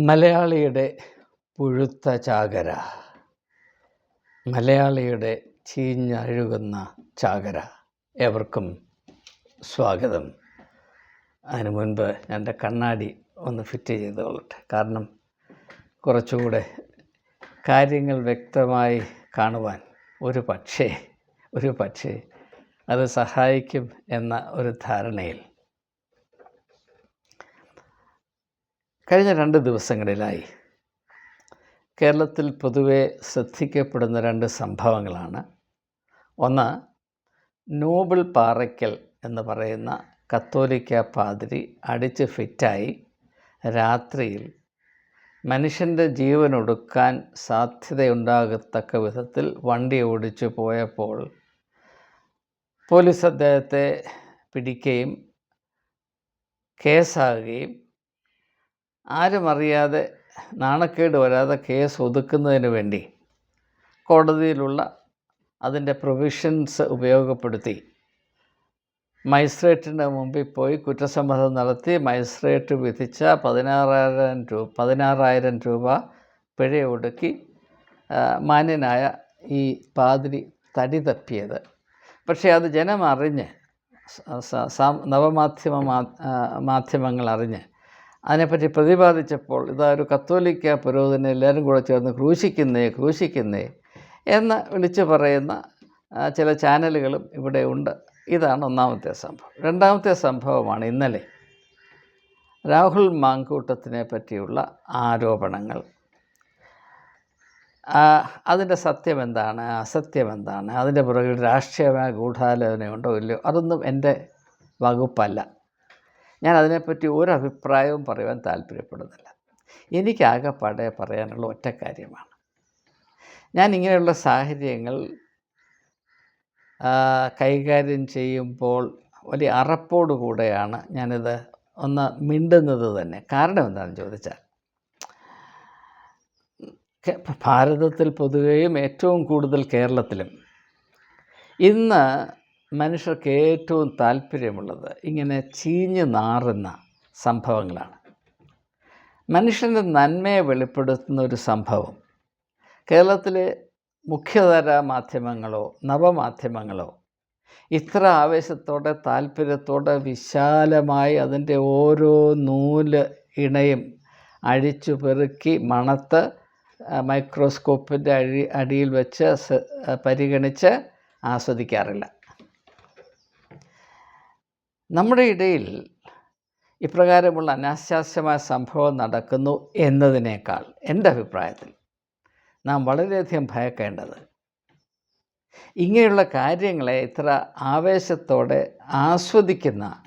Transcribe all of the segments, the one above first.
മലയാളിയുടെ പുഴുത്ത ചാകര. മലയാളിയുടെ ചീഞ്ഞഴുകുന്ന ചാകര. ഏവർക്കും സ്വാഗതം. അതിനു മുൻപ് എന്റെ കണ്ണാടി ഒന്ന് ഫിറ്റ് ചെയ്തുകൊള്ളട്ടെ കാരണം കുറച്ചുകൂടെ കാര്യങ്ങൾ വ്യക്തമായി കാണുവാൻ ഒരു പക്ഷേ ഒരു പക്ഷേ അത് സഹായിക്കും എന്ന ഒരു ധാരണയിൽ കഴിഞ്ഞ രണ്ട് ദിവസങ്ങളിലായി കേരളത്തിൽ പൊതുവെ ശ്രദ്ധിക്കപ്പെടുന്ന രണ്ട് സംഭവങ്ങളാണ്. ഒന്ന് നോബിൾ പാറയ്ക്കൽ എന്ന് പറയുന്ന കത്തോലിക്ക പാതിരി അടിച്ച് ഫിറ്റായി രാത്രിയിൽ മനുഷ്യന്റെ ജീവനൊടുക്കാൻ സാധ്യതയുണ്ടാകത്തക്ക വിധത്തിൽ വണ്ടി ഓടിച്ചു പോയപ്പോൾ പോലീസ് അദ്ദേഹത്തെ പിടിക്കുകയും കേസാകുകയും ആരും അറിയാതെ നാണക്കേട് വരാതെ കേസ് ഒതുക്കുന്നതിന് വേണ്ടി കോടതിയിലുള്ള അതിന്റെ പ്രൊവിഷൻസ് ഉപയോഗപ്പെടുത്തി. മജിസ്ട്രേറ്റിന്റെ മുമ്പിൽ പോയി കുറ്റസമ്മതം നടത്തി മജിസ്ട്രേറ്റ് വിധിച്ച പതിനാറായിരം രൂപ പതിനാറായിരം രൂപ പിഴ ഒടുക്കി മാന്യനായ ഈ പാതിരി തടി തപ്പിയത്. പക്ഷേ അത് ജനം അറിഞ്ഞ് നവമാധ്യമ മാധ്യമങ്ങൾ അറിഞ്ഞ് അതിനെപ്പറ്റി പ്രതിപാദിച്ചപ്പോൾ ഇതാ ഒരു കത്തോലിക്ക പുരോഹിതനെ എല്ലാവരും കൂടെ ചേർന്ന് ക്രൂശിക്കുന്നേ ക്രൂശിക്കുന്നേ എന്ന് വിളിച്ചു പറയുന്ന ചില ചാനലുകളും ഇവിടെ ഉണ്ട്. ഇതാണ് ഒന്നാമത്തെ സംഭവം. രണ്ടാമത്തെ സംഭവമാണ് ഇന്നലെ രാഹുൽ മാങ്കൂട്ടത്തിനെ പറ്റിയുള്ള ആരോപണങ്ങൾ. അതിന്റെ സത്യം എന്താണ് അസത്യം എന്താണ് അതിന്റെ പുറകിൽ രാഷ്ട്രീയമായ ഗൂഢാലോചനയുണ്ടോ ഇല്ലയോ അതൊന്നും എന്റെ വകുപ്പല്ല. ഞാൻ അതിനെപ്പറ്റി ഒരു അഭിപ്രായവും പറയുവാൻ താല്പര്യപ്പെടുന്നില്ല. എനിക്കാകെപ്പാടെ പറയാനുള്ള ഒറ്റ കാര്യമാണ്. ഞാൻ ഇങ്ങനെയുള്ള സാഹചര്യങ്ങൾ കൈകാര്യം ചെയ്യുമ്പോൾ വലിയ അറപ്പോടുകൂടെയാണ് ഞാനിത് ഒന്ന് മിണ്ടുന്നത് തന്നെ. കാരണം എന്താണെന്ന് ചോദിച്ചാൽ ഭാരതത്തിൽ പൊതുവെയും ഏറ്റവും കൂടുതൽ കേരളത്തിലും ഇന്ന് മനുഷ്യർക്ക് ഏറ്റവും താല്പര്യമുള്ളത് ഇങ്ങനെ ചീഞ്ഞു നാറുന്ന സംഭവങ്ങളാണ്. മനുഷ്യന്റെ നന്മയെ വെളിപ്പെടുത്തുന്ന ഒരു സംഭവം. കേരളത്തിലെ മുഖ്യധാര മാധ്യമങ്ങളോ നവമാധ്യമങ്ങളോ ഇത്ര ആവേശത്തോടെ താല്പര്യത്തോടെ വിശാലമായി അതിന്റെ ഓരോ നൂൽ ഇണയും അഴിച്ചു പെറുക്കി മണത്ത് മൈക്രോസ്കോപ്പിന്റെ അഴി അടിയിൽ വെച്ച് പരിഗണിച്ച് ആസ്വദിക്കാറില്ല. നമ്മുടെ ഇടയിൽ ഇപ്രകാരമുള്ള അനാശാസ്യമായ സംഭവം നടക്കുന്നു എന്നതിനേക്കാൾ എന്റെ അഭിപ്രായത്തിൽ നാം വളരെയധികം ഭയക്കേണ്ടത് ഇങ്ങനെയുള്ള കാര്യങ്ങളെ ഇത്ര ആവേശത്തോടെ ആസ്വദിക്കുന്ന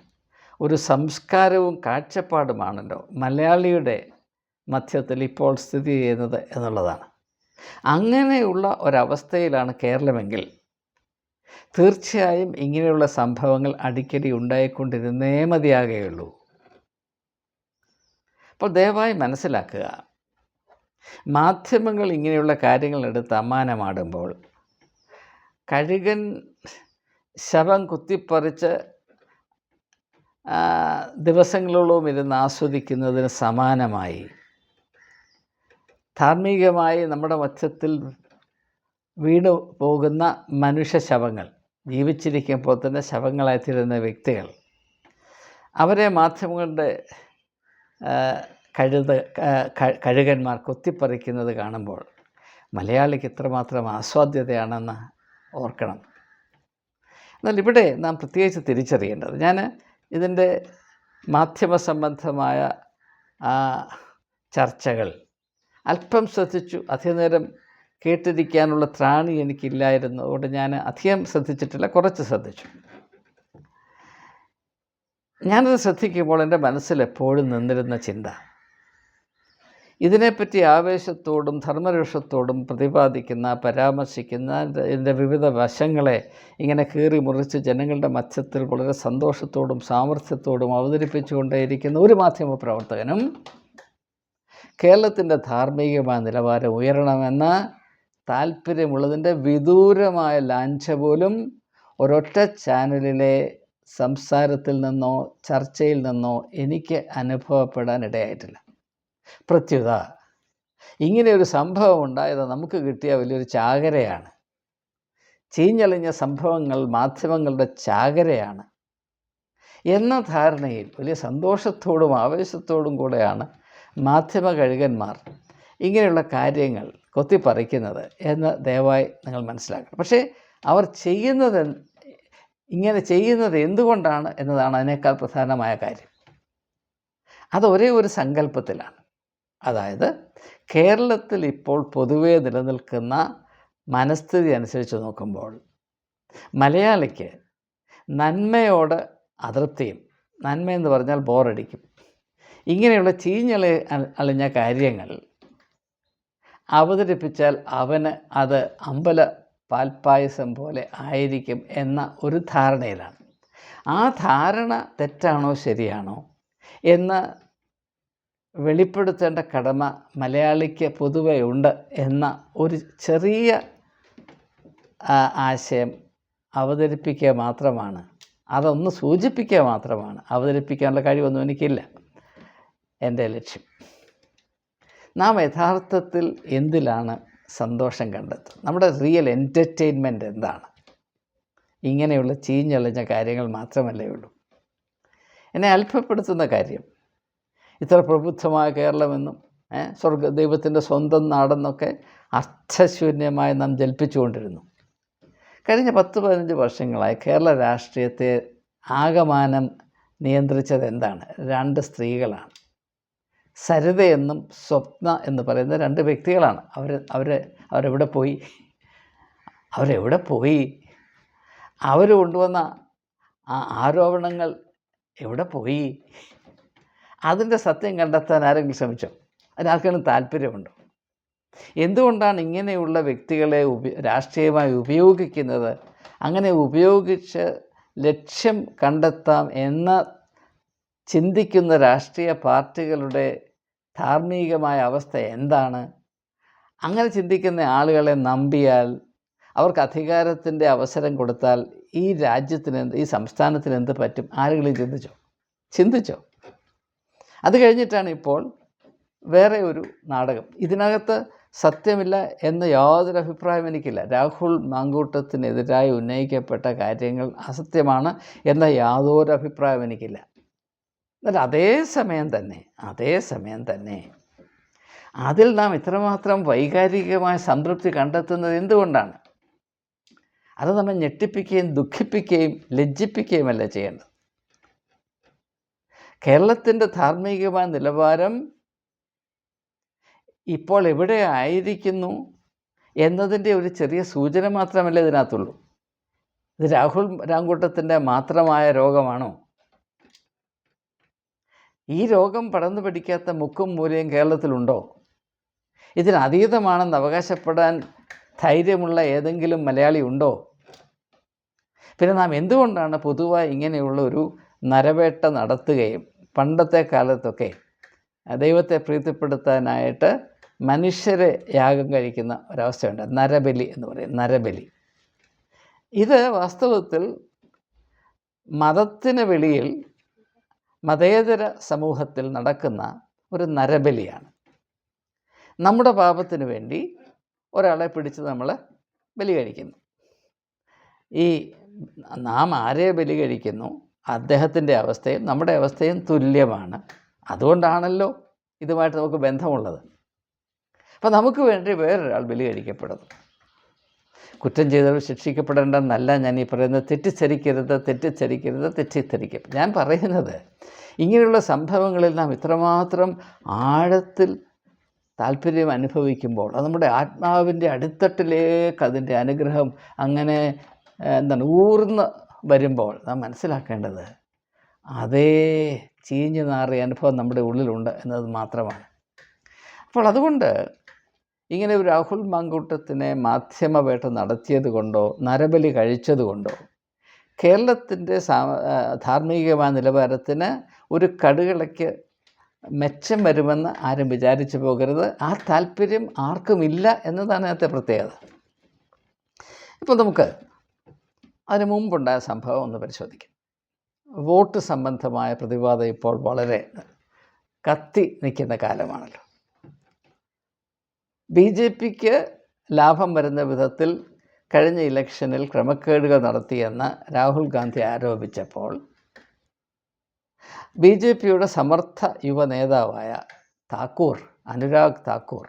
ഒരു സംസ്കാരവും കാഴ്ചപ്പാടുമാണല്ലോ മലയാളിയുടെ മധ്യത്തിൽ ഇപ്പോൾ സ്ഥിതി ചെയ്യുന്നത് എന്നുള്ളതാണ്. അങ്ങനെയുള്ള ഒരവസ്ഥയിലാണ് കേരളമെങ്കിൽ തീർച്ചയായും ഇങ്ങനെയുള്ള സംഭവങ്ങൾ അടിക്കടി ഉണ്ടായിക്കൊണ്ടിരുന്നേ മതിയാകുകയുള്ളൂ അപ്പോൾ ദയവായി മനസ്സിലാക്കുക മാധ്യമങ്ങൾ ഇങ്ങനെയുള്ള കാര്യങ്ങൾ എടുത്ത് അമ്മാനമാടുമ്പോൾ കഴുകൻ ശവം കുത്തിപ്പറിച്ച് ദിവസങ്ങളോളവും ദിവസങ്ങളോളം ഇരുന്ന് ആസ്വദിക്കുന്നതിന് സമാനമായി ധാർമ്മികമായി നമ്മുടെ മധ്യത്തിൽ വീണു പോകുന്ന മനുഷ്യ ശവങ്ങൾ ജീവിച്ചിരിക്കുമ്പോൾ തന്നെ ശവങ്ങളായിത്തീരുന്ന വ്യക്തികൾ. അവരെ മാധ്യമങ്ങളുടെ കഴുത കഴുകന്മാർ കൊത്തിപ്പറിക്കുന്നത് കാണുമ്പോൾ മലയാളിക്ക് ഇത്രമാത്രം ആസ്വാദ്യതയാണെന്ന് ഓർക്കണം. എന്നാൽ ഇവിടെ നാം പ്രത്യേകിച്ച് തിരിച്ചറിയേണ്ടത് ഞാൻ ഇതിന്റെ മാധ്യമ സംബന്ധമായ ചർച്ചകൾ അല്പം ശ്രദ്ധിച്ചു. അധികനേരം കേട്ടിരിക്കാനുള്ള ത്രാണി എനിക്കില്ലായിരുന്നു. അതുകൊണ്ട് ഞാൻ അധികം ശ്രദ്ധിച്ചിട്ടില്ല. കുറച്ച് ശ്രദ്ധിച്ചു. ഞാനത് ശ്രദ്ധിക്കുമ്പോൾ എന്റെ മനസ്സിൽ എപ്പോഴും നിന്നിരുന്ന ചിന്ത. ഇതിനെപ്പറ്റി ആവേശത്തോടും ധർമ്മരക്ഷത്തോടും പ്രതിപാദിക്കുന്ന പരാമർശിക്കുന്ന ഇതിന്റെ വിവിധ വശങ്ങളെ ഇങ്ങനെ കീറി മുറിച്ച് ജനങ്ങളുടെ മധ്യത്തിൽ വളരെ സന്തോഷത്തോടും സാമർഥ്യത്തോടും അവതരിപ്പിച്ചുകൊണ്ടേയിരിക്കുന്ന ഒരു മാധ്യമ പ്രവർത്തകനും കേരളത്തിന്റെ ധാർമ്മികമായ നിലവാരം ഉയരണമെന്ന് താല്പര്യമുള്ളതിന്റെ വിദൂരമായ ലാഞ്ച പോലും ഒരൊറ്റ ചാനലിലെ സംസാരത്തിൽ നിന്നോ ചർച്ചയിൽ നിന്നോ എനിക്ക് അനുഭവപ്പെടാൻ ഇടയായിട്ടില്ല പ്രത്യുത ഒരു സംഭവം ഉണ്ടായത് നമുക്ക് കിട്ടിയ വലിയൊരു ചാകരയാണ്. ചീഞ്ഞളിഞ്ഞ സംഭവങ്ങൾ മാധ്യമങ്ങളുടെ ചാകരയാണ്. എന്ന ധാരണയിൽ വലിയ സന്തോഷത്തോടും ആവേശത്തോടും കൂടെയാണ് മാധ്യമ കഴുകന്മാർ ഇങ്ങനെയുള്ള കാര്യങ്ങൾ കൊത്തിപ്പറിക്കുന്നത് എന്ന് ദയവായി നിങ്ങൾ മനസ്സിലാക്കണം. പക്ഷേ അവർ ചെയ്യുന്നത് ഇങ്ങനെ ചെയ്യുന്നത് എന്തുകൊണ്ടാണ് എന്നതാണ് അതിനേക്കാൾ പ്രധാനമായ കാര്യം. അത് ഒരേ ഒരു സങ്കല്പത്തിലാണ്. അതായത് കേരളത്തിൽ ഇപ്പോൾ പൊതുവേ നിലനിൽക്കുന്ന മനസ്ഥിതി അനുസരിച്ച് നോക്കുമ്പോൾ മലയാളിക്ക് നന്മയോട് അതൃപ്തിയും നന്മയെന്ന് പറഞ്ഞാൽ ബോറടിക്കും. ഇങ്ങനെയുള്ള ചീഞ്ഞളി അളിഞ്ഞ കാര്യങ്ങൾ അവതരിപ്പിച്ചാൽ അവന് അത് അമ്പല പാൽപ്പായസം പോലെ ആയിരിക്കും എന്ന ഒരു ധാരണയിലാണ്. ആ ധാരണ തെറ്റാണോ ശരിയാണോ എന്ന് വെളിപ്പെടുത്തേണ്ട കടമ മലയാളിക്ക് പൊതുവെ ഉണ്ട് എന്ന ഒരു ചെറിയ ആശയം അവതരിപ്പിക്കുക മാത്രമാണ്. അതൊന്ന് സൂചിപ്പിക്കുക മാത്രമാണ്. അവതരിപ്പിക്കാനുള്ള കഴിവൊന്നും എനിക്കില്ല. എന്റെ ലക്ഷ്യം. നാം യഥാർത്ഥത്തിൽ എന്തിലാണ് സന്തോഷം കണ്ടെത്തുക നമ്മുടെ റിയൽ എന്റർടൈൻമെന്റ് എന്താണ്? ഇങ്ങനെയുള്ള ചീഞ്ഞളിഞ്ഞ കാര്യങ്ങൾ മാത്രമല്ലേ ഉള്ളൂ. എന്നെ അത്ഭുതപ്പെടുത്തുന്ന കാര്യം ഇത്ര പ്രബുദ്ധമായ കേരളമെന്നും സ്വർഗ ദൈവത്തിന്റെ സ്വന്തം നാടെന്നൊക്കെ അർത്ഥശൂന്യമായി നാം ജൽപ്പിച്ചുകൊണ്ടിരുന്നു. കഴിഞ്ഞ പത്ത് പതിനഞ്ച് വർഷങ്ങളായി കേരള രാഷ്ട്രീയത്തെ ആകമാനം നിയന്ത്രിച്ചത് എന്താണ് രണ്ട് സ്ത്രീകളാണ്. സരിതയെന്നും സ്വപ്ന എന്ന് പറയുന്ന രണ്ട് വ്യക്തികളാണ്. അവർ അവർ അവരെവിടെ പോയി? അവരെവിടെ പോയി? അവർ കൊണ്ടുവന്ന ആ ആരോപണങ്ങൾ എവിടെ പോയി? അതിന്റെ സത്യം കണ്ടെത്താൻ ആരെങ്കിലും ശ്രമിച്ചോ? അതിനാർക്കെങ്കിലും താല്പര്യമുണ്ടോ? എന്തുകൊണ്ടാണ് ഇങ്ങനെയുള്ള വ്യക്തികളെ ഉപ രാഷ്ട്രീയമായി ഉപയോഗിക്കുന്നത്? അങ്ങനെ ഉപയോഗിച്ച് ലക്ഷ്യം കണ്ടെത്താം എന്ന് ചിന്തിക്കുന്ന രാഷ്ട്രീയ പാർട്ടികളുടെ ധാർമ്മികമായ അവസ്ഥ എന്താണ്? അങ്ങനെ ചിന്തിക്കുന്ന ആളുകളെ നമ്പിയാൽ അവർക്ക് അധികാരത്തിന്റെ അവസരം കൊടുത്താൽ ഈ രാജ്യത്തിന് എന്ത് ഈ സംസ്ഥാനത്തിന് എന്ത് പറ്റും? ആരെങ്കിലും ചിന്തിച്ചോ? ചിന്തിച്ചോ? അത് കഴിഞ്ഞിട്ടാണ് ഇപ്പോൾ വേറെ ഒരു നാടകം. ഇതിനകത്ത് സത്യമില്ല എന്ന യാതൊരു അഭിപ്രായം എനിക്കില്ല. രാഹുൽ മാങ്കൂട്ടത്തിനെതിരായി ഉന്നയിക്കപ്പെട്ട കാര്യങ്ങൾ അസത്യമാണ് എന്ന യാതൊരു അഭിപ്രായം എനിക്കില്ല. അതേ സമയം തന്നെ അതേ സമയം തന്നെ. അതിൽ നാം ഇത്രമാത്രം വൈകാരികമായ സംതൃപ്തി കണ്ടെത്തുന്നത് എന്തുകൊണ്ടാണ്? അത് നമ്മെ ഞെട്ടിപ്പിക്കുകയും ദുഃഖിപ്പിക്കുകയും ലജ്ജിപ്പിക്കുകയുമല്ല ചെയ്യേണ്ടത്. കേരളത്തിന്റെ ധാർമ്മികമായ നിലവാരം ഇപ്പോൾ എവിടെ ആയിരിക്കുന്നു എന്നതിന്റെ ഒരു ചെറിയ സൂചന മാത്രമല്ല ഇതിനകത്തുള്ളൂ. ഇത് രാഹുൽ രാങ്കൂട്ടത്തിന്റെ മാത്രമായ രോഗമാണോ? ഈ രോഗം പടർന്നു പിടിക്കാത്ത മുക്കും മൂലയും കേരളത്തിലുണ്ടോ? ഇതിന് അതീതമാണെന്ന് അവകാശപ്പെടാൻ ധൈര്യമുള്ള ഏതെങ്കിലും മലയാളി ഉണ്ടോ? പിന്നെ നാം എന്തുകൊണ്ടാണ് പൊതുവായി ഇങ്ങനെയുള്ള ഒരു നരവേട്ട നടത്തുകയും പണ്ടത്തെ കാലത്തൊക്കെ ദൈവത്തെ പ്രീതിപ്പെടുത്താനായിട്ട് മനുഷ്യരെ യാഗം കഴിക്കുന്ന ഒരവസ്ഥയുണ്ട്. നരബലി എന്ന് പറയും. നരബലി. ഇത് വാസ്തവത്തിൽ മതത്തിന് വെളിയിൽ മതേതര സമൂഹത്തിൽ നടക്കുന്ന ഒരു നരബലിയാണ്. നമ്മുടെ പാപത്തിന് വേണ്ടി ഒരാളെ പിടിച്ച് നമ്മൾ ബലി കഴിക്കുന്നു. ഈ നാം ആരെ ബലി കഴിക്കുന്നു? അദ്ദേഹത്തിന്റെ അവസ്ഥയും നമ്മുടെ അവസ്ഥയും തുല്യമാണ്. അതുകൊണ്ടാണല്ലോ ഇതുമായിട്ട് നമുക്ക് ബന്ധമുള്ളത്. അപ്പം നമുക്ക് വേണ്ടി വേറൊരാൾ ബലി കഴിക്കപ്പെടുന്നു. കുറ്റം ചെയ്തവർ ശിക്ഷിക്കപ്പെടേണ്ടെന്നല്ല ഞാൻ ഈ പറയുന്നത്. തെറ്റിദ്ധരിക്കരുത് തെറ്റിദ്ധരിക്കരുത് തെറ്റിദ്ധരിക്കും ഞാൻ പറയുന്നത് ഇങ്ങനെയുള്ള സംഭവങ്ങളിൽ നാം ഇത്രമാത്രം ആഴത്തിൽ താല്പര്യം അനുഭവിക്കുമ്പോൾ അത് നമ്മുടെ ആത്മാവിന്റെ അടിത്തട്ടിലേക്ക് അതിന്റെ അനുഗ്രഹം അങ്ങനെ എന്താണ് ഊർന്ന് വരുമ്പോൾ നാം മനസ്സിലാക്കേണ്ടത് അതേ ചീഞ്ഞു നാറിയ അനുഭവം നമ്മുടെ ഉള്ളിലുണ്ട് എന്നത് മാത്രമാണ്. അപ്പോൾ അതുകൊണ്ട് ഇങ്ങനെ രാഹുൽ മാങ്കൂട്ടത്തിനെ മാധ്യമവേട്ട നടത്തിയത് കൊണ്ടോ നരബലി കഴിച്ചത് കൊണ്ടോ കേരളത്തിന്റെ ധാർമ്മികമായ നിലവാരത്തിന് ഒരു കടുകളയ്ക്ക് മെച്ചം വരുമെന്ന് ആരും വിചാരിച്ചു പോകരുത്. ആ താല്പര്യം ആർക്കുമില്ല എന്നതാണ് അതിനകത്തെ പ്രത്യേകത. ഇപ്പോൾ നമുക്ക് അതിന് മുമ്പുണ്ടായ സംഭവം ഒന്ന് പരിശോധിക്കാം. വോട്ട് സംബന്ധമായ പ്രതിവാദം ഇപ്പോൾ വളരെ കത്തി നിൽക്കുന്ന കാലമാണല്ലോ. ബി ജെ പിക്ക് ലാഭം വരുന്ന വിധത്തിൽ കഴിഞ്ഞ ഇലക്ഷനിൽ ക്രമക്കേടുകൾ നടത്തിയെന്ന് രാഹുൽ ഗാന്ധി ആരോപിച്ചപ്പോൾ ബി ജെ പിയുടെ സമർത്ഥ യുവ നേതാവായ താക്കൂർ അനുരാഗ് താക്കൂർ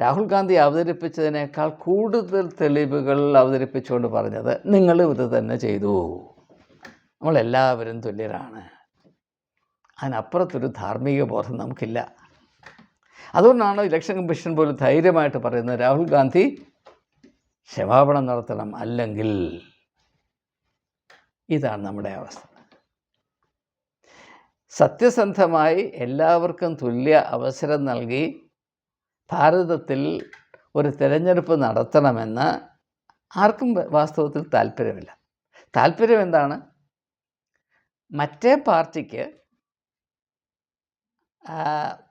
രാഹുൽ ഗാന്ധി അവതരിപ്പിച്ചതിനേക്കാൾ കൂടുതൽ തെളിവുകൾ അവതരിപ്പിച്ചുകൊണ്ട് പറഞ്ഞത് നിങ്ങളും ഇത് തന്നെ ചെയ്തു. നമ്മളെല്ലാവരും തുല്യരാണ്. അതിനപ്പുറത്തൊരു ധാർമ്മിക ബോധം നമുക്കില്ല. അതുകൊണ്ടാണ് ഇലക്ഷൻ കമ്മീഷൻ പോലും ധൈര്യമായിട്ട് പറയുന്നത് രാഹുൽ ഗാന്ധി ക്ഷമാപണം നടത്തണം അല്ലെങ്കിൽ ഇതാണ് നമ്മുടെ അവസ്ഥ. സത്യസന്ധമായി എല്ലാവർക്കും തുല്യ അവസരം നൽകി ഭാരതത്തിൽ ഒരു തിരഞ്ഞെടുപ്പ് നടത്തണമെന്ന് ആർക്കും വാസ്തവത്തിൽ താല്പര്യമില്ല. താല്പര്യം എന്താണ്? മറ്റേ പാർട്ടിക്ക്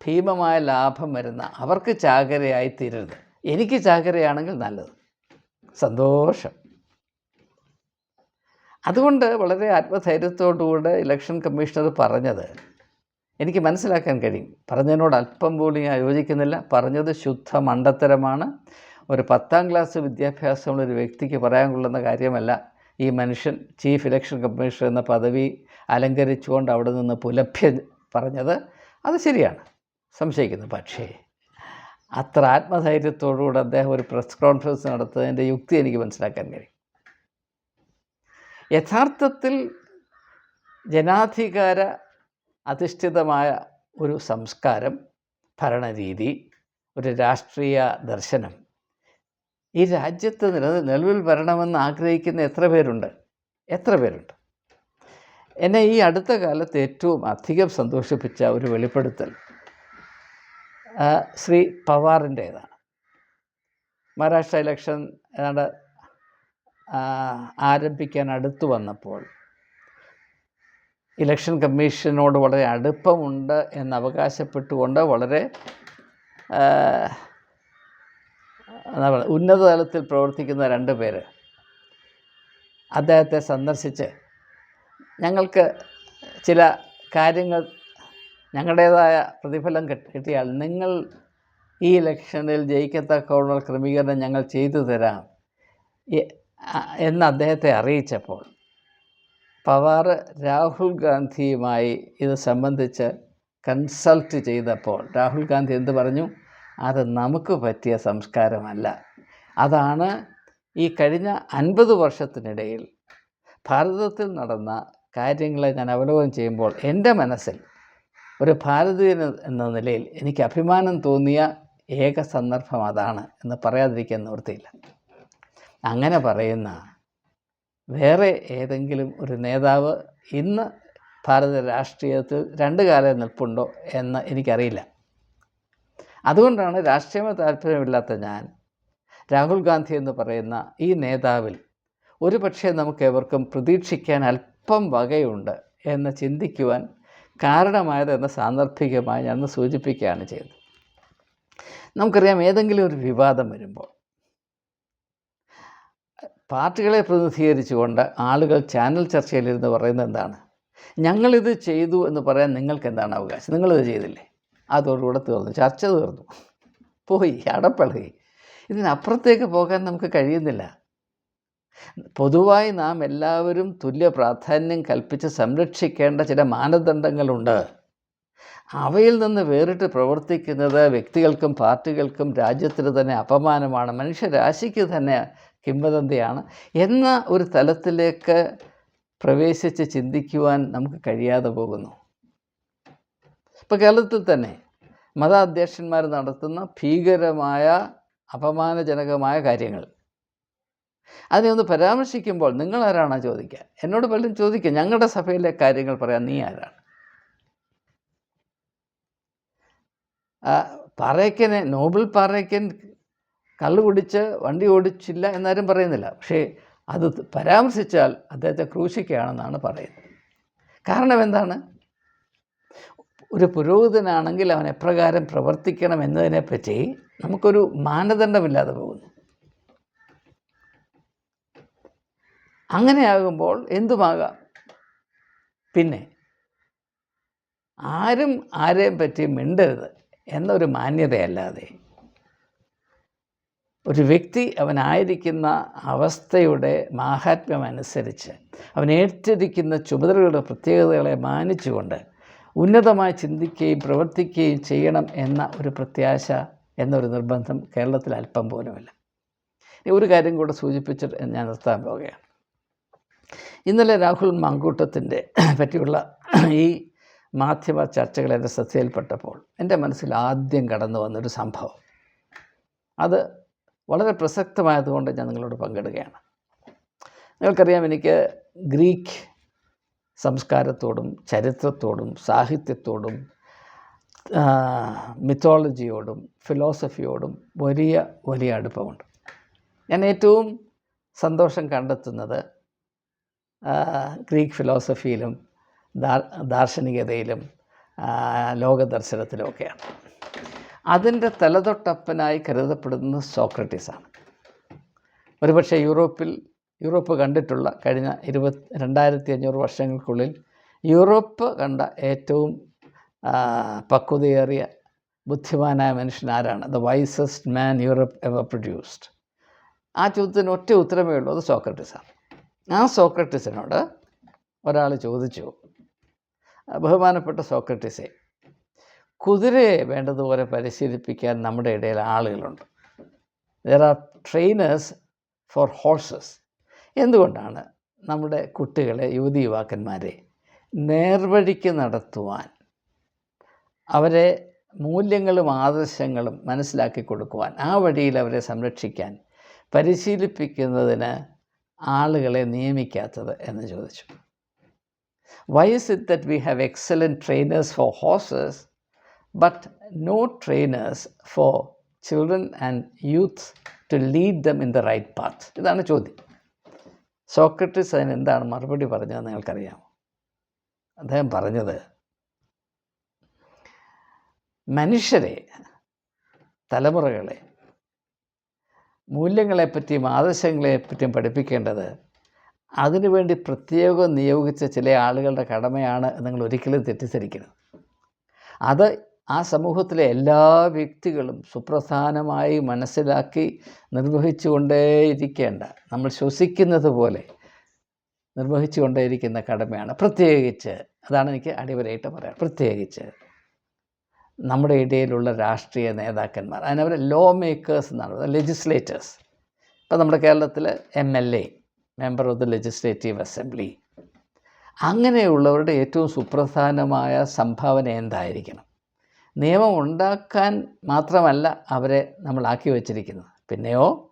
ഭീമമായ ലാഭം വരുന്ന അവർക്ക് ചാകരയായി തീരരുത്. എനിക്ക് ചാകരയാണെങ്കിൽ നല്ലത്. സന്തോഷം. അതുകൊണ്ട് വളരെ ആത്മധൈര്യത്തോടുകൂടെ ഇലക്ഷൻ കമ്മീഷണർ പറഞ്ഞത് എനിക്ക് മനസ്സിലാക്കാൻ കഴിയും. പറഞ്ഞതിനോട് അല്പം പോലും ഞാൻ യോജിക്കുന്നില്ല. പറഞ്ഞത് ശുദ്ധ മണ്ടത്തരമാണ്. ഒരു പത്താം ക്ലാസ് വിദ്യാഭ്യാസമുള്ള ഒരു വ്യക്തിക്ക് പറയാൻ കൊള്ളുന്ന കാര്യമല്ല. ഈ മനുഷ്യൻ ചീഫ് ഇലക്ഷൻ കമ്മീഷണർ എന്ന പദവി അലങ്കരിച്ചുകൊണ്ട് അവിടെ നിന്ന് പുലഭ്യ പറഞ്ഞത്. അത് ശരിയാണ്. സംശയിക്കുന്നു. പക്ഷേ അത്ര ആത്മധൈര്യത്തോടുകൂടെ അദ്ദേഹം ഒരു പ്രസ് കോൺഫറൻസ് നടത്തുന്നതിന്റെ യുക്തി എനിക്ക് മനസ്സിലാക്കാൻ കഴിയും. യഥാർത്ഥത്തിൽ ജനാധികാര അധിഷ്ഠിതമായ ഒരു സംസ്കാരം ഭരണരീതി ഒരു രാഷ്ട്രീയ ദർശനം ഈ രാജ്യത്ത് നില നിലവിൽ വരണമെന്ന് ആഗ്രഹിക്കുന്ന എത്ര പേരുണ്ട്? എത്ര പേരുണ്ട്? എന്നെ ഈ അടുത്ത കാലത്ത് ഏറ്റവും അധികം സന്തോഷിപ്പിച്ച ഒരു വെളിപ്പെടുത്തൽ ശ്രീ പവാറിന്റേതാണ്. മഹാരാഷ്ട്ര ഇലക്ഷൻ ഏതാണ്ട് ആരംഭിക്കാൻ അടുത്തു വന്നപ്പോൾ ഇലക്ഷൻ കമ്മീഷനോട് വളരെ അടുപ്പമുണ്ട് എന്ന് അവകാശപ്പെട്ടുകൊണ്ട് വളരെ എന്താ പറയുക ഉന്നത തലത്തിൽ പ്രവർത്തിക്കുന്ന രണ്ട് പേര് അദ്ദേഹത്തെ സന്ദർശിച്ച് ഞങ്ങൾക്ക് ചില കാര്യങ്ങൾ ഞങ്ങളുടേതായ പ്രതിഫലം കിട്ടിയാൽ നിങ്ങൾ ഈ ഇലക്ഷനിൽ ജയിക്കത്തക്കവണ്ണ ക്രമീകരണം ഞങ്ങൾ ചെയ്തു തരാം. എന്ന് അദ്ദേഹത്തെ അറിയിച്ചപ്പോൾ പവാർ രാഹുൽ ഗാന്ധിയുമായി ഇത് സംബന്ധിച്ച് കൺസൾട്ട് ചെയ്തപ്പോൾ രാഹുൽ ഗാന്ധി എന്ത് പറഞ്ഞു? അത് നമുക്ക് പറ്റിയ സംസ്കാരമല്ല. അതാണ് ഈ കഴിഞ്ഞ അൻപത് വർഷത്തിനിടയിൽ ഭാരതത്തിൽ നടന്ന കാര്യങ്ങളെ ഞാൻ അവലോകനം ചെയ്യുമ്പോൾ എന്റെ മനസ്സിൽ ഒരു ഭാരതീയൻ എന്ന നിലയിൽ എനിക്ക് അഭിമാനം തോന്നിയ ഏക സന്ദർഭം അതാണ് എന്ന് പറയാതിരിക്കാൻ നിവൃത്തിയില്ല. അങ്ങനെ പറയുന്ന വേറെ ഏതെങ്കിലും ഒരു നേതാവ് ഇന്ന് ഭാരത രാഷ്ട്രീയത്തിൽ രണ്ട് കാലം നിൽപ്പുണ്ടോ എന്ന് എനിക്കറിയില്ല. അതുകൊണ്ടാണ് രാഷ്ട്രീയ താല്പര്യമില്ലാത്ത ഞാൻ രാഹുൽ ഗാന്ധി എന്ന് പറയുന്ന ഈ നേതാവിൽ ഒരു പക്ഷേ നമുക്ക് എവർക്കും പ്രതീക്ഷിക്കാൻ അല്പം വകയുണ്ട് എന്ന് ചിന്തിക്കുവാൻ കാരണമായത് എന്ന സാന്ദർഭികമായി ഞാൻ സൂചിപ്പിക്കുകയാണ് ചെയ്തത് നമുക്കറിയാം ഏതെങ്കിലും ഒരു വിവാദം വരുമ്പോൾ പാർട്ടികളെ പ്രതിനിധീകരിച്ചുകൊണ്ട് ആളുകൾ ചാനൽ ചർച്ചയിലിരുന്ന് പറയുന്നത് എന്താണ്? ഞങ്ങളിത് ചെയ്തു എന്ന് പറയാൻ നിങ്ങൾക്ക് എന്താണ് അവകാശം? നിങ്ങളിത് ചെയ്തില്ലേ? അതോടുകൂടെ തീർന്നു. ചർച്ച തീർന്നു. പോയി അടപ്പളകി. ഇതിനപ്പുറത്തേക്ക് പോകാൻ നമുക്ക് കഴിയുന്നില്ല. പൊതുവായി നാം എല്ലാവരും തുല്യ പ്രാധാന്യം കൽപ്പിച്ച് സംരക്ഷിക്കേണ്ട ചില മാനദണ്ഡങ്ങളുണ്ട്. അവയിൽ നിന്ന് വേറിട്ട് പ്രവർത്തിക്കുന്നത് വ്യക്തികൾക്കും പാർട്ടികൾക്കും രാജ്യത്തിന് തന്നെ അപമാനമാണ്. മനുഷ്യരാശിക്ക് തന്നെ കിംവദന്തിയാണ്. എന്ന ഒരു തലത്തിലേക്ക് പ്രവേശിച്ച് ചിന്തിക്കുവാൻ നമുക്ക് കഴിയാതെ പോകുന്നു. ഇപ്പോൾ കേരളത്തിൽ തന്നെ മതാധ്യക്ഷന്മാർ നടത്തുന്ന ഭീകരമായ അപമാനജനകമായ കാര്യങ്ങൾ. അതിനെ ഒന്ന് പരാമർശിക്കുമ്പോൾ നിങ്ങൾ ആരാണോ ചോദിക്കുക എന്നോട് പലരും ചോദിക്കുക ഞങ്ങളുടെ സഭയിലെ കാര്യങ്ങൾ പറയാൻ നീ ആരാണ്? പാറയ്ക്കനെ നോബിൾ പാറയ്ക്കൻ കള്ളു കുടിച്ച് വണ്ടി ഓടിച്ചില്ല എന്നാരും പറയുന്നില്ല. പക്ഷേ അത് പരാമർശിച്ചാൽ അദ്ദേഹത്തെ ക്രൂശിക്കുകയാണെന്നാണ് പറയുന്നത്. കാരണം എന്താണ്? ഒരു പുരോഹിതനാണെങ്കിൽ അവൻ എപ്രകാരം പ്രവർത്തിക്കണം എന്നതിനെപ്പറ്റി നമുക്കൊരു മാനദണ്ഡമില്ലാതെ പോകുന്നു. അങ്ങനെയാകുമ്പോൾ എന്തുമാകാം? പിന്നെ ആരും ആരെയും പറ്റി മിണ്ടരുത് എന്നൊരു മാന്യതയല്ലാതെ ഒരു വ്യക്തി അവനായിരിക്കുന്ന അവസ്ഥയുടെ മാഹാത്മ്യമനുസരിച്ച് അവൻ ഏറ്റിരിക്കുന്ന ചുമതലകളുടെ പ്രത്യേകതകളെ മാനിച്ചുകൊണ്ട് ഉന്നതമായി ചിന്തിക്കുകയും പ്രവർത്തിക്കുകയും ചെയ്യണം എന്ന ഒരു പ്രത്യാശ എന്നൊരു നിർബന്ധം കേരളത്തിൽ അല്പം പോലുമില്ല. ഒരു കാര്യം കൂടെ സൂചിപ്പിച്ചിട്ട് ഞാൻ നിർത്താൻ പോവുകയാണ്. ഇന്നലെ രാഹുൽ മാങ്കൂട്ടത്തിന്റെ പറ്റിയുള്ള ഈ മാധ്യമ ചർച്ചകൾ എന്റെ ശ്രദ്ധയിൽപ്പെട്ടപ്പോൾ എന്റെ മനസ്സിൽ ആദ്യം കടന്നു വന്നൊരു സംഭവം. അത് വളരെ പ്രസക്തമായതുകൊണ്ട് ഞാൻ നിങ്ങളോട് പങ്കിടുകയാണ്. നിങ്ങൾക്കറിയാം എനിക്ക് ഗ്രീക്ക് സംസ്കാരത്തോടും ചരിത്രത്തോടും സാഹിത്യത്തോടും മിത്തോളജിയോടും ഫിലോസഫിയോടും വലിയ വലിയ അടുപ്പമുണ്ട്. ഞാൻ ഏറ്റവും സന്തോഷം കണ്ടെത്തുന്നത് ഗ്രീക്ക് ഫിലോസഫിയിലും ദാർശനികതയിലും ലോകദർശനത്തിലുമൊക്കെയാണ്. അതിന്റെ തലതൊട്ടപ്പനായി കരുതപ്പെടുന്നത് സോക്രട്ടീസാണ്. ഒരുപക്ഷെ യൂറോപ്പിൽ യൂറോപ്പ് കണ്ടിട്ടുള്ള കഴിഞ്ഞ ഇരുപത് രണ്ടായിരത്തി അഞ്ഞൂറ് വർഷങ്ങൾക്കുള്ളിൽ യൂറോപ്പ് കണ്ട ഏറ്റവും പക്വതയേറിയ ബുദ്ധിമാനായ മനുഷ്യൻ ആരാണ് the wisest man Europe ever produced ആ ചോദ്യത്തിന് ഒറ്റ ഉത്തരമേ ഉള്ളൂ അത് സോക്രട്ടീസാണ്. ആ സോക്രട്ടീസിനോട് ഒരാൾ ചോദിച്ചു ബഹുമാനപ്പെട്ട സോക്രട്ടീസെ കുതിരയെ വേണ്ടതുപോലെ പരിശീലിപ്പിക്കാൻ നമ്മുടെ ഇടയിൽ ആളുകളുണ്ട്. There are trainers for horses എന്തുകൊണ്ടാണ് നമ്മുടെ കുട്ടികളെ യുവതി യുവാക്കന്മാരെ നേർവഴിക്ക് നടത്തുവാൻ അവരെ മൂല്യങ്ങളും ആദർശങ്ങളും മനസ്സിലാക്കി കൊടുക്കുവാൻ ആ വഴിയിൽ അവരെ സംരക്ഷിക്കാൻ പരിശീലിപ്പിക്കുന്നതിന് ആളുകളെ നിയമിക്കാത്തത് എന്ന് ചോദിച്ചു. Why is it that we have excellent trainers for horses but no trainers for children and youth to lead them in the right path ഇതാണ് ചോദ്യം. സോക്രട്ടീസ് അതിന് എന്താണ് മറുപടി പറഞ്ഞത് നിങ്ങൾക്കറിയാമോ? അദ്ദേഹം പറഞ്ഞത് മനുഷ്യരെ തലമുറകളെ മൂല്യങ്ങളെപ്പറ്റിയും ആദർശങ്ങളെപ്പറ്റിയും പഠിപ്പിക്കേണ്ടത് അതിനുവേണ്ടി പ്രത്യേകം നിയോഗിച്ച ചില ആളുകളുടെ കടമയാണ് നിങ്ങൾ ഒരിക്കലും തെറ്റിദ്ധരിക്കരുത്. അത് ആ സമൂഹത്തിലെ എല്ലാ വ്യക്തികളും സുപ്രധാനമായി മനസ്സിലാക്കി നിർവഹിച്ചുകൊണ്ടേയിരിക്കേണ്ട നമ്മൾ ശ്വസിക്കുന്നത് പോലെ നിർവഹിച്ചുകൊണ്ടേയിരിക്കുന്ന കടമയാണ്. പ്രത്യേകിച്ച് അതാണ് എനിക്ക് അടിവരായിട്ട് പറയാം പ്രത്യേകിച്ച് നമ്മുടെ ഇടയിലുള്ള രാഷ്ട്രീയ നേതാക്കന്മാർ അതിനവരെ ലോ മേക്കേഴ്സ് എന്നാണ് ലെജിസ്ലേറ്റേഴ്സ് ഇപ്പം നമ്മുടെ കേരളത്തിൽ M L A member of the legislative assembly അങ്ങനെയുള്ളവരുടെ ഏറ്റവും സുപ്രധാനമായ സംഭാവന എന്തായിരിക്കണം? നിയമം ഉണ്ടാക്കാൻ മാത്രമല്ല അവരെ നമ്മളാക്കി വച്ചിരിക്കുന്നത്. പിന്നെയോ?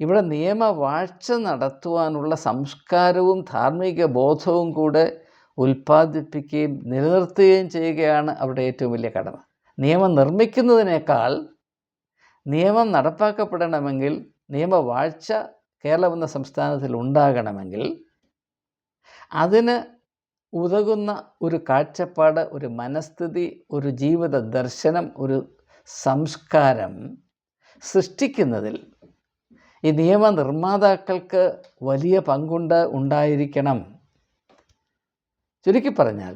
ഇവിടെ നിയമവാഴ്ച നടത്തുവാനുള്ള സംസ്കാരവും ധാർമ്മിക ബോധവും കൂടെ ഉൽപ്പാദിപ്പിക്കുകയും നിലനിർത്തുകയും ചെയ്യുകയാണ് അവിടെ ഏറ്റവും വലിയ കടമ നിയമം നിർമ്മിക്കുന്നതിനേക്കാൾ നിയമം നടപ്പാക്കപ്പെടണമെങ്കിൽ നിയമവാഴ്ച കേരളം എന്ന സംസ്ഥാനത്തിൽ ഉണ്ടാകണമെങ്കിൽ അതിന് ഉതകുന്ന ഒരു കാഴ്ചപ്പാട് ഒരു മനസ്ഥിതി ഒരു ജീവിത ദർശനം ഒരു സംസ്കാരം സൃഷ്ടിക്കുന്നതിൽ ഈ നിയമനിർമ്മാതാക്കൾക്ക് വലിയ പങ്കുണ്ട് ഉണ്ടായിരിക്കണം. ചുരുക്കി പറഞ്ഞാൽ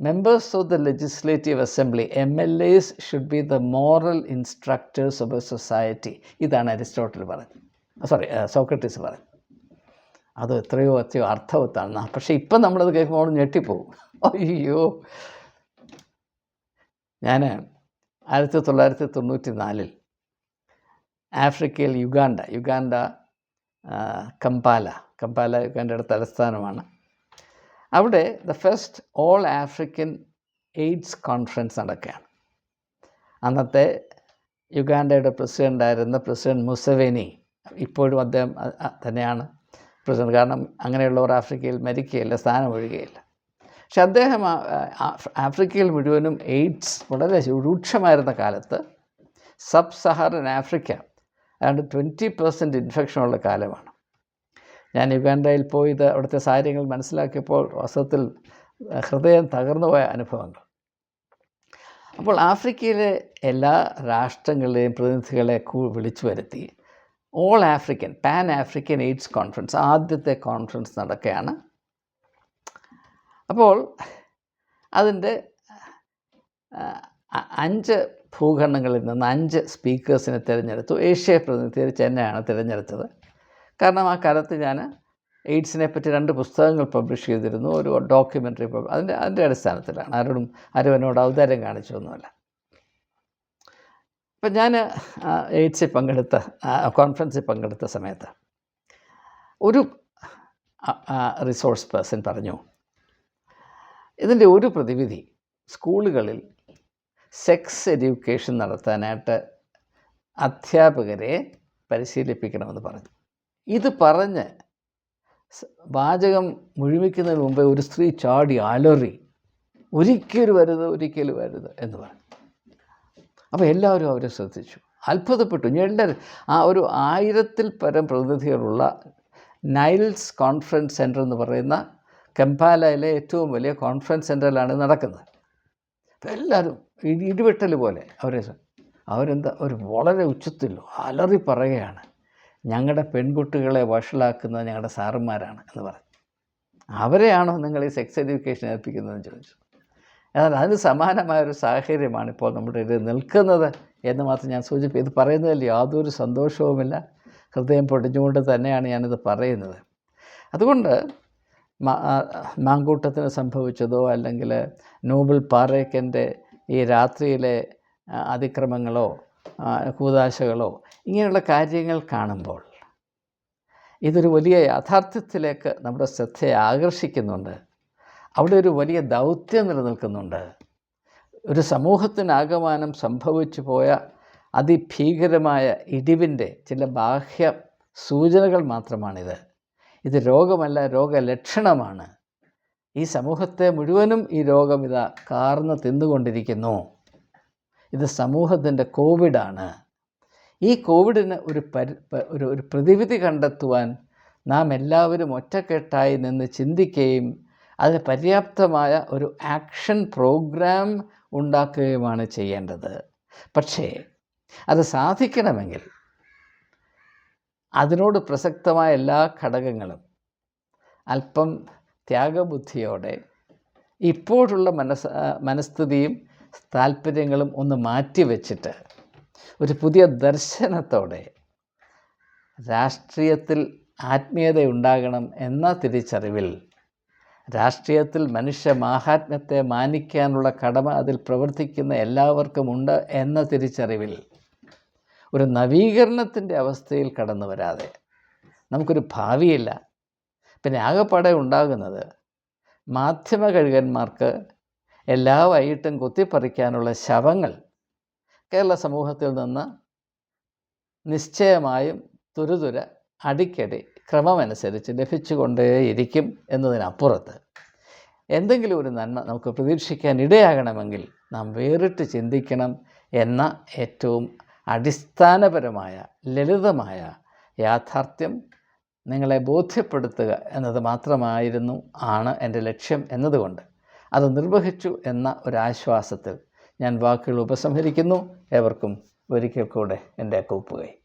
members of the legislative assembly M L S should be the moral instructors of a society ഇതാണ് അരിസ്റ്റോട്ടിൽ പറഞ്ഞത്. സോറി സോക്രട്ടീസ് പറഞ്ഞു അത് എത്രയോ എത്രയോ അർത്ഥവത്താണ്. പക്ഷേ ഇപ്പം നമ്മളത് കേൾക്കുമ്പോൾ ഞെട്ടിപ്പോവും അയ്യോ. ഞാൻ ആയിരത്തി തൊള്ളായിരത്തി തൊണ്ണൂറ്റി നാലിൽ ആഫ്രിക്കയിൽ യുഗാണ്ട യുഗാണ്ട കമ്പാല കമ്പാല യുഗാണ്ടയുടെ തലസ്ഥാനമാണ്. അവിടെ the first all African AIDS conference നടക്കുകയാണ്. അന്നത്തെ യുഗാണ്ടയുടെ പ്രസിഡന്റായിരുന്ന പ്രസിഡന്റ് മുസവേനി ഇപ്പോഴും അദ്ദേഹം തന്നെയാണ് പ്രസിഡന്റ് കാരണം അങ്ങനെയുള്ളവർ ആഫ്രിക്കയിൽ മരിക്കുകയില്ല സ്ഥാനം ഒഴുകുകയില്ല പക്ഷെ അദ്ദേഹം ആഫ്രിക്കയിൽ മുഴുവനും എയ്ഡ്സ് വളരെ രൂക്ഷമായിരുന്ന കാലത്ത് സബ് സഹാറൻ ആഫ്രിക്ക അതാണ്ട് ട്വന്റി പെർസെന്റ് ഇൻഫെക്ഷനുള്ള കാലമാണ്. ഞാൻ യുഗാണ്ടയിൽ ഇത് അവിടുത്തെ സാഹചര്യങ്ങൾ മനസ്സിലാക്കിയപ്പോൾ വാസ്തവത്തിൽ ഹൃദയം തകർന്നുപോയ അനുഭവങ്ങൾ. അപ്പോൾ ആഫ്രിക്കയിലെ എല്ലാ രാഷ്ട്രങ്ങളുടെയും പ്രതിനിധികളെ വിളിച്ചു വരുത്തി. All African pan African AIDS conference ആദ്യത്തെ കോൺഫറൻസ് നടക്കുകയാണ്. അപ്പോൾ അതിന്റെ അഞ്ച് ഭൂഖണ്ഡങ്ങളിൽ നിന്ന് അഞ്ച് സ്പീക്കേഴ്സിനെ തിരഞ്ഞെടുത്തു. ഏഷ്യയെ പ്രതിനിധീകരിച്ച് എന്നെയാണ് തിരഞ്ഞെടുത്തത്. കാരണം ആ കാലത്ത് ഞാൻ എയ്ഡ്സിനെ പറ്റി രണ്ട് പുസ്തകങ്ങൾ പബ്ലിഷ് ചെയ്തിരുന്നു. ഒരു ഡോക്യുമെന്ററി അതിന്റെ അതിന്റെ അടിസ്ഥാനത്തിലാണ്. ആരോടും ആരും എന്നോട് ഔദാര്യം കാണിച്ചൊന്നുമല്ല. അപ്പം ഞാൻ എയ്ഡ്സിൽ പങ്കെടുത്ത കോൺഫറൻസിൽ പങ്കെടുത്ത സമയത്ത് ഒരു റിസോഴ്സ് പേഴ്സൺ പറഞ്ഞു ഇതിന്റെ ഒരു പ്രതിവിധി സ്കൂളുകളിൽ സെക്സ് എഡ്യൂക്കേഷൻ നടത്താനായിട്ട് അധ്യാപകരെ പരിശീലിപ്പിക്കണമെന്ന് പറഞ്ഞു. ഇത് പറഞ്ഞ് വാചകം മുഴുമിക്കുന്നതിന് മുമ്പേ ഒരു സ്ത്രീ ചാടി അലറി ഒരിക്കലും വരുത് ഒരിക്കലും വരുത് എന്ന് പറഞ്ഞു. അപ്പോൾ എല്ലാവരും അവരെ ശ്രദ്ധിച്ചു. അത്ഭുതപ്പെട്ടു. ഞണ്ടർ ആ ഒരു ആയിരത്തിൽ പരം പ്രതിനിധികളുള്ള നൈൽസ് കോൺഫറൻസ് സെന്റർ എന്ന് പറയുന്ന കെമ്പാലയിലെ ഏറ്റവും വലിയ കോൺഫറൻസ് സെന്ററിലാണ് നടക്കുന്നത്. അപ്പോൾ എല്ലാവരും ഇടി ഇടിവെട്ടൽ പോലെ അവരെ അവരെന്താ ഒരു വളരെ ഉച്ചത്തിൽ അലറി പറയുകയാണ്. ഞങ്ങളുടെ പെൺകുട്ടികളെ വഷളാക്കുന്നത് ഞങ്ങളുടെ സാറന്മാരാണ് എന്ന് പറഞ്ഞു. അവരെയാണോ നിങ്ങൾ ഈ സെക്സ് എഡ്യൂക്കേഷൻ ഏൽപ്പിക്കുന്നതെന്ന് ചോദിച്ചു. എന്നാൽ അതിന് സമാനമായ ഒരു സാഹചര്യമാണ് ഇപ്പോൾ നമ്മുടെ ഇത് നിൽക്കുന്നത് എന്ന് മാത്രം ഞാൻ സൂചിപ്പിക്കും ഇത് പറയുന്നതിൽ യാതൊരു സന്തോഷവുമില്ല. ഹൃദയം പൊടിഞ്ഞുകൊണ്ട് തന്നെയാണ് ഞാനിത് പറയുന്നത്. അതുകൊണ്ട് മാങ്കൂട്ടത്തിന് സംഭവിച്ചതോ അല്ലെങ്കിൽ നോബൽ പാറേക്കന്റെ ഈ രാത്രിയിലെ അതിക്രമങ്ങളോ കൂതാശകളോ ഇങ്ങനെയുള്ള കാര്യങ്ങൾ കാണുമ്പോൾ ഇതൊരു വലിയ യാഥാർത്ഥ്യത്തിലേക്ക് നമ്മുടെ ശ്രദ്ധയെ ആകർഷിക്കുന്നുണ്ട്. അവിടെ ഒരു വലിയ ദൗത്യം നിലനിൽക്കുന്നുണ്ട്. ഒരു സമൂഹത്തിനാകമാനം സംഭവിച്ചു പോയ അതിഭീകരമായ ഇടിവിന്റെ ചില ബാഹ്യ സൂചനകൾ മാത്രമാണിത്. ഇത് രോഗമല്ല രോഗലക്ഷണമാണ്. ഈ സമൂഹത്തെ മുഴുവനും ഈ രോഗം ഇതാ കാർന്ന് തിന്നുകൊണ്ടിരിക്കുന്നു. ഇത് സമൂഹത്തിന്റെ കോവിഡാണ്. ഈ കോവിഡിന് ഒരു പരി ഒരു ഒരു പ്രതിവിധി കണ്ടെത്തുവാൻ നാം എല്ലാവരും ഒറ്റക്കെട്ടായി നിന്ന് ചിന്തിക്കുകയും അതിന് പര്യാപ്തമായ ഒരു ആക്ഷൻ പ്രോഗ്രാം ഉണ്ടാക്കുകയുമാണ് ചെയ്യേണ്ടത്. പക്ഷേ അത് സാധിക്കണമെങ്കിൽ അതിനോട് പ്രസക്തമായ എല്ലാ ഘടകങ്ങളും അല്പം ത്യാഗബുദ്ധിയോടെ ഇപ്പോഴുള്ള മനസ് മനസ്ഥിതിയും താല്പര്യങ്ങളും ഒന്ന് മാറ്റിവെച്ചിട്ട് ഒരു പുതിയ ദർശനത്തോടെ രാഷ്ട്രീയത്തിൽ ആത്മീയതയുണ്ടാകണം എന്ന തിരിച്ചറിവിൽ രാഷ്ട്രീയത്തിൽ മനുഷ്യ മാഹാത്മ്യത്തെ മാനിക്കാനുള്ള കടമ അതിൽ പ്രവർത്തിക്കുന്ന എല്ലാവർക്കുമുണ്ട് എന്ന തിരിച്ചറിവിൽ ഒരു നവീകരണത്തിന്റെ അവസ്ഥയിൽ കടന്നു വരാതെ നമുക്കൊരു ഭാവിയില്ല. പിന്നെ ആകെപ്പാടെ ഉണ്ടാകുന്നത് മാധ്യമ കഴുകന്മാർക്ക് എല്ലാ വൈകിട്ടും കുത്തിപ്പറിക്കാനുള്ള ശവങ്ങൾ കേരള സമൂഹത്തിൽ നിന്ന് നിശ്ചയമായും തുരുതുര അടിക്കടി ക്രമമനുസരിച്ച് ലഭിച്ചുകൊണ്ടേയിരിക്കും എന്നതിനപ്പുറത്ത് എന്തെങ്കിലും ഒരു നന്മ നമുക്ക് പ്രതീക്ഷിക്കാൻ ഇടയാകണമെങ്കിൽ നാം വേറിട്ട് ചിന്തിക്കണം എന്ന ഏറ്റവും അടിസ്ഥാനപരമായ ലളിതമായ യാഥാർത്ഥ്യം നിങ്ങളെ ബോധ്യപ്പെടുത്തുക എന്നത് മാത്രമായിരുന്നു ആണ് എന്റെ ലക്ഷ്യം എന്നതുകൊണ്ട്. അത് നിർവഹിച്ചു എന്ന ഒരാശ്വാസത്തിൽ ഞാൻ വാക്കുകൾ ഉപസംഹരിക്കുന്നു. ഏവർക്കും ഒരിക്കൽ കൂടെ എന്റെ കൂപ്പുകൈ